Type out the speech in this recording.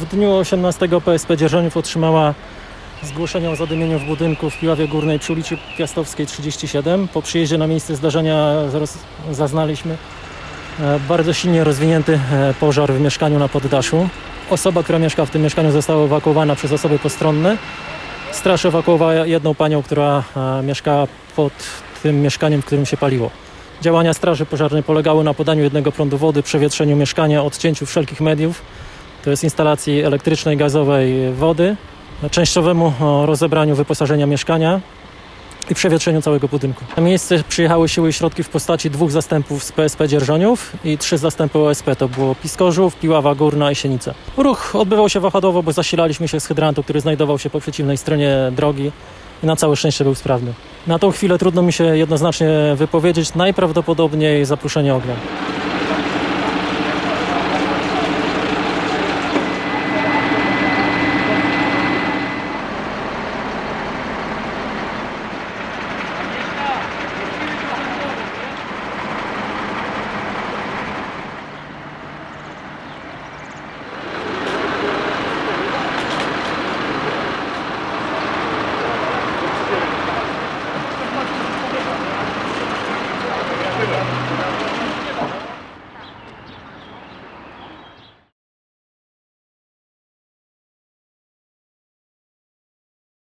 W dniu 18 PSP Dzierżoniów otrzymała zgłoszenie o zadymieniu w budynku w Piławie Górnej przy ulicy Piastowskiej 37. Po przyjeździe na miejsce zdarzenia zaznaliśmy e, bardzo silnie rozwinięty e, pożar w mieszkaniu na poddaszu. Osoba, która mieszka w tym mieszkaniu została ewakuowana przez osoby postronne. Straż ewakuowała jedną panią, która e, mieszkała pod tym mieszkaniem, w którym się paliło. Działania straży pożarnej polegały na podaniu jednego prądu wody, przewietrzeniu mieszkania, odcięciu wszelkich mediów, to jest instalacji elektrycznej, gazowej, wody, częściowemu rozebraniu wyposażenia mieszkania i przewietrzeniu całego budynku. Na miejsce przyjechały siły i środki w postaci dwóch zastępów z PSP Dzierżoniów i trzy zastępy OSP. To było Piskorzów, Piława Górna i Sienica. Ruch odbywał się wahadowo, bo zasilaliśmy się z hydrantu, który znajdował się po przeciwnej stronie drogi i na całe szczęście był sprawny. Na tą chwilę trudno mi się jednoznacznie wypowiedzieć. Najprawdopodobniej zapruszenie ognia.